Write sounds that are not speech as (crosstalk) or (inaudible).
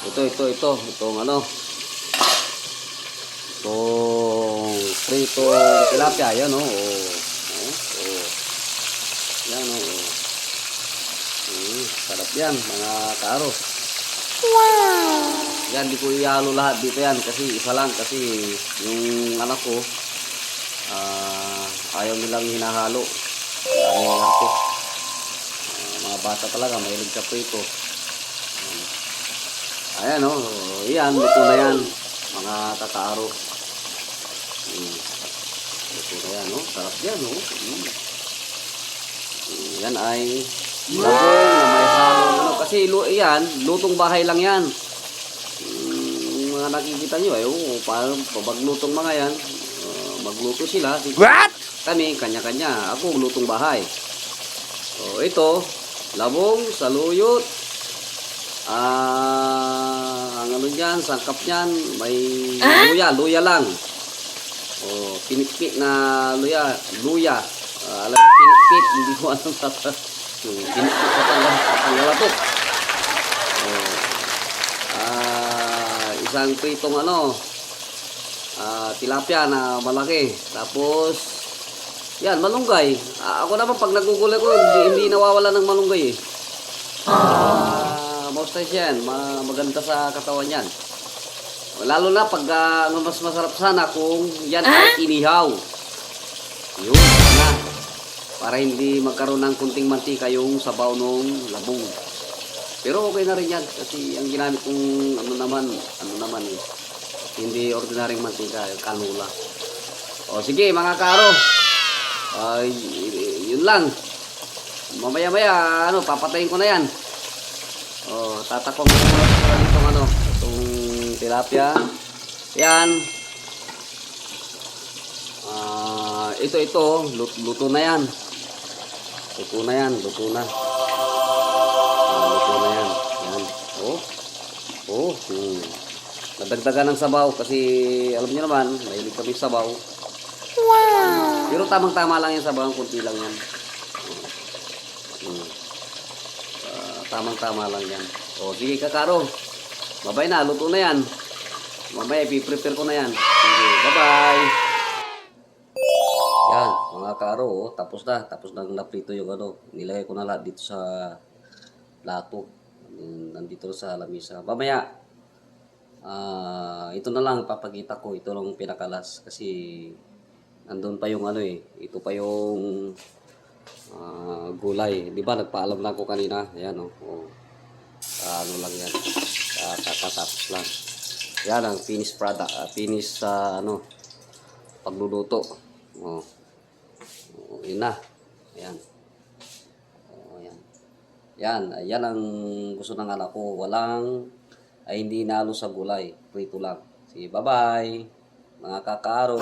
Ito, ito, ito. Itong ano. Itong prito tilapia. Yan, oh. oh. Oh, oh. Yan, oh. oh. Mm, sarap yan, mga karo. Yan, di ko ihalo lahat dito yan kasi isa lang kasi yung anak ko ah, ayaw nilang hinahalo. Ang arte. Ah, mga bata talaga, mahilig sa prito. Ayan o, oh, yan, luto na yan. Mga kakaaro. Mm. Luto na yan, oh. Sarap yan, oh. Mm. Mm, Yan ay labong na may halo. Ano, kasi yan, lutong bahay lang yan. Mm, mga nakikita nyo, eh, oh, parang pabaglutong mga yan. ah, magluto sila. What? Kami, kanya-kanya. Ako, lutong bahay. So, ito, labong, saluyot, ah, ang ano dyan, sangkap niyan, may luya, luya lang. Oh, pinipit na luya, luya. Ah, alam, pinipit, (laughs) hindi ko alam sa pinipit sa tanggal, sa tanggalatok. Oh, ah, isang pritong ano, ah, tilapia na malaki. Tapos, yan, malunggay. Ah, ako naman pag nagugulay ko, hindi, hindi nawawala ng malunggay eh. Ah, moisturize yan. Ma- maganda sa katawan yan. Lalo na pag ah, ano mas masarap sana kung yan ay inihaw. Yun, na. Para hindi magkaroon ng kunting mantika yung sabaw ng labong. Pero okay na rin yan kasi ang ginamit kong ano naman, ano naman eh. Hindi ordinaryong mantika, kanula. O sige mga karo. Ay, yun lang. Mamaya-maya, ano, papatayin ko na yan. Oh, tatakong ko muna itong ano, itong tilapia. Yan. Ah, ito ito, luto, luto na yan. Luto na yan, luto na. Ah, luto na yan. Yan. Oh. Oh, hmm. Nadagdagan ng sabaw kasi alam niyo naman, mahilig kami sa sabaw. Pero tamang-tama lang yan sa bawang kunti lang yan. Hmm. Ah, tamang-tama lang yan. O, sige kakaro. Babay na, luto na yan. Mamaya, ipiprepare ko na yan. Sige, bye-bye. Yan, mga karo, oh, tapos na. Tapos na naprito yung ano. Nilagay ko na lahat dito sa plato. Mm, Nandito sa lamisa. Mamaya, ah, ito na lang papakita ko. Ito lang pinakalas. Kasi andun pa yung ano eh. Ito pa yung ah, gulay. Di ba nagpaalam na ako kanina? Ayan oh. oh. Ah, ano lang yan. Ah, kakatapos lang. Yan ang finished product. ah, finished sa ano pagluluto. Oh. oh yun na. Ayan. Oh, ayan. Yan, yan ang gusto ng anak ko. Walang ay hindi nalo sa gulay. Prito lang. Sige, bye-bye. Mga kakaro.